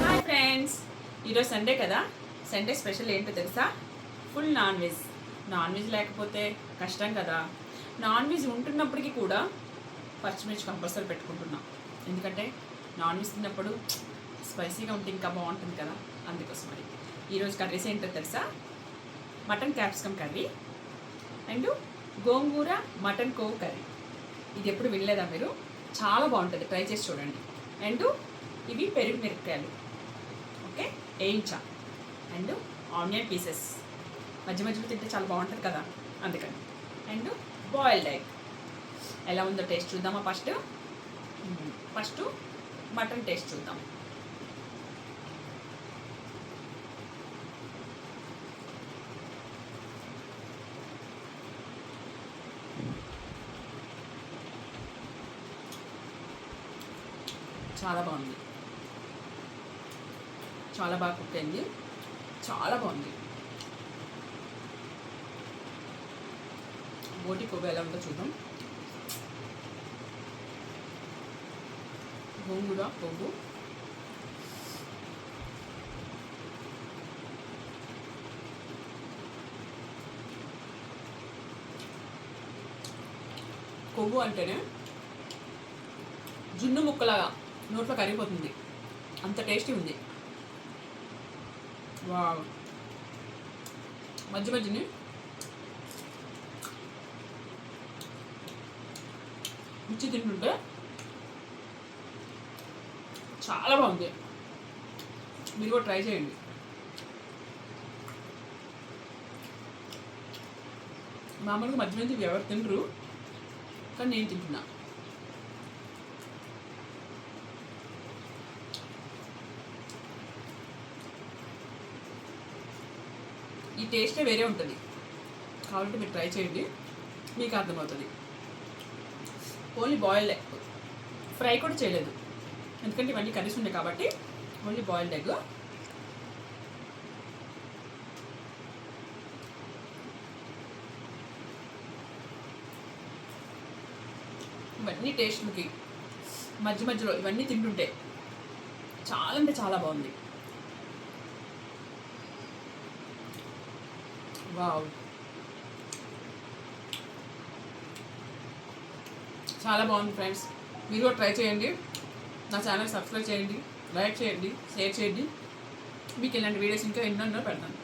Hi friends ఈరోజు Sunday కదా? Sunday special ఏంటో తెలుసా? Full non veg non veg లేకపోతే కష్టం కదా? నాన్ వెజ్ ఉంటున్నప్పటికీ కూడా పచ్చిమిర్చి కంపల్సరీ పెట్టుకుంటున్నాం. ఎందుకంటే నాన్ వెజ్ తిన్నప్పుడు స్పైసీగా ఉంటే ఇంకా బాగుంటుంది కదా? అందుకోసం మరి ఈరోజు కర్రీస్ ఏంటో తెలుసా? Mutton capsicum curry and gongura mutton CoV curry. ఇది ఎప్పుడు వినలేదా మీరు? చాలా బాగుంటుంది. ట్రై చేసి చూడండి. అండ్ ఇవి పెరుగు మిరపకాయలు ఓకే? వేయించా అండ్ ఆనియన్ పీసెస్. మధ్య మధ్యలో తింటే చాలా బాగుంటుంది కదా? అందుకని. And boiled egg. ఎలా ఉందో టేస్ట్ చూద్దామా ఫస్ట్? ఫస్ట్ మటన్ టేస్ట్ చూద్దాం. చాలా బాగుంది. చాలా బాగా కుక్ అయింది చాలా బాగుంది. బోటి కొవ్వు ఎలా ఉందో చూద్దాం. గోంగూర కొవ్వు. కొవ్వు అంటేనే జున్ను ముక్కలాగా. నోట్లో కరిగిపోతుంది. అంత టేస్టీ ఉంది. వావ్. మధ్య మధ్యని మిర్చి తింటుంటే చాలా బాగుంది. మీరు కూడా ట్రై చేయండి. మామూలుగా మధ్య మధ్య ఎవరు తినరు కానీ నేను తింటున్నా. ఈ టేస్టే వేరే ఉంటుంది. కాబట్టి మీరు ట్రై చేయండి. మీకు అర్థమవుతుంది. Only boiled egg. ఫ్రై కూడా చేయలేదు. ఎందుకంటే ఇవన్నీ కర్రీస్ ఉన్నాయి కాబట్టి ఓన్లీ బాయిల్డ్ ఎగ్. ఇవన్నీ టేస్ట్కి మధ్య మధ్యలో ఇవన్నీ తింటుంటే చాలా అంటే చాలా బాగుంది. వావ్. చాలా బాగుంది ఫ్రెండ్స్. మీరు కూడా ట్రై చేయండి. నా ఛానల్ సబ్స్క్రైబ్ చేయండి లైక్ చేయండి షేర్ చేయండి. మీకు ఇలాంటి వీడియోస్ ఇంకా ఎన్నో పెడతాను.